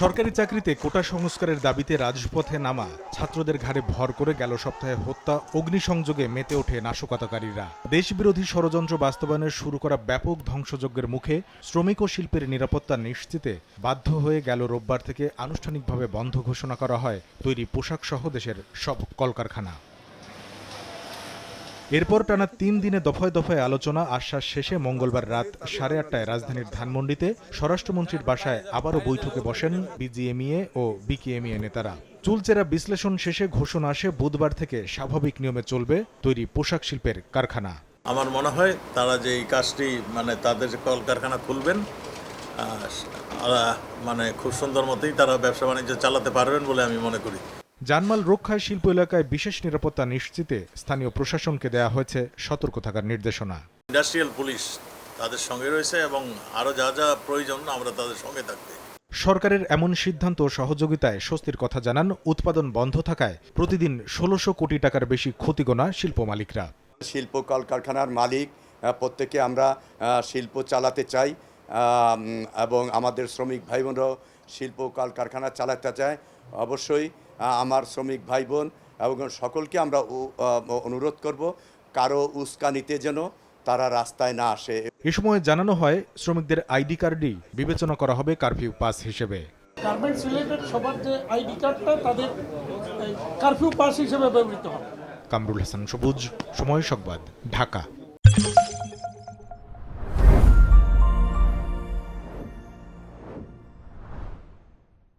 সরকারি চাকরিতে কোটা সংস্কারের দাবিতে রাজপথে নামা, ছাত্রদের ঘাড়ে ভর করে গেল সপ্তাহে হত্যা, অগ্নিসংযোগে মেতে ওঠে নাশকতাকারীরা। দেশবিরোধী ষড়যন্ত্র বাস্তবায়নের শুরু করা ব্যাপক ধ্বংসযজ্ঞের মুখে শ্রমিক ও শিল্পের নিরাপত্তা নিশ্চিতে বাধ্য হয়ে গেল রোববার থেকে আনুষ্ঠানিকভাবে বন্ধ ঘোষণা করা হয় তৈরি পোশাক সহ দেশের সব কলকারখানা। এরপর টানা তিন দিনে দফায় দফায় আলোচনা, আশ্বাস শেষে মঙ্গলবার রাত সাড়ে আটটায় রাজধানীর ধানমন্ডিতে স্বরাষ্ট্রমন্ত্রীর বাসায় আবারও বৈঠকে বসেন বিজিএমইএ ও বিকেএমইএ নেতারা। চুলচেরা বিশ্লেষণ শেষে ঘোষণা আসে, বুধবার থেকে স্বাভাবিক নিয়মে চলবে তৈরি পোশাক শিল্পের কারখানা। আমার মনে হয় তারা যে এই কাজটি মানে তাদের যে কলকারখানা খুলবেন মানে খুব সুন্দর মতোই তারা ব্যবসা বাণিজ্য চালাতে পারবেন বলে আমি মনে করি। জানমাল রক্ষায় শিল্প এলাকায় বিশেষ নিরাপত্তা নিশ্চিতে স্থানীয় প্রশাসনকে দেয়া হয়েছে সতর্ক থাকার নির্দেশনা। ইন্ডাস্ট্রিয়াল পুলিশ তাদের সঙ্গে রয়েছে এবং আরও যা যা প্রয়োজন আমরা তাদের সঙ্গে থাকবে। সরকারের এমন সিদ্ধান্ত ও সহযোগিতায় স্বস্তির কথা জানান উৎপাদন বন্ধ থাকায় প্রতিদিন ষোলোশো কোটি টাকার বেশি ক্ষতিগোনা শিল্প মালিকরা। শিল্প কলকারখানার মালিক প্রত্যেকে আমরা শিল্প চালাতে চাই এবং আমাদের শ্রমিক ভাই বোনরাও শিল্প কলকারখানা চালাতে চায়। অবশ্যই আমার শ্রমিক ভাই বোন এবং সকলকে আমরা অনুরোধ করব কারও উস্কানিতে যেন তারা রাস্তায় না আসে। এ সময় জানানো হয় শ্রমিকদের আইডি কার্ডই বিবেচনা করা হবে কারফিউ পাস হিসেবে। গার্মেন্টস রিলেটেড সবার যে আইডি কার্ডটা তাদের কারফিউ পাস হিসেবে ব্যবহৃত হবে। কামরুল হাসান সবুজ সময় সংবাদ ঢাকা।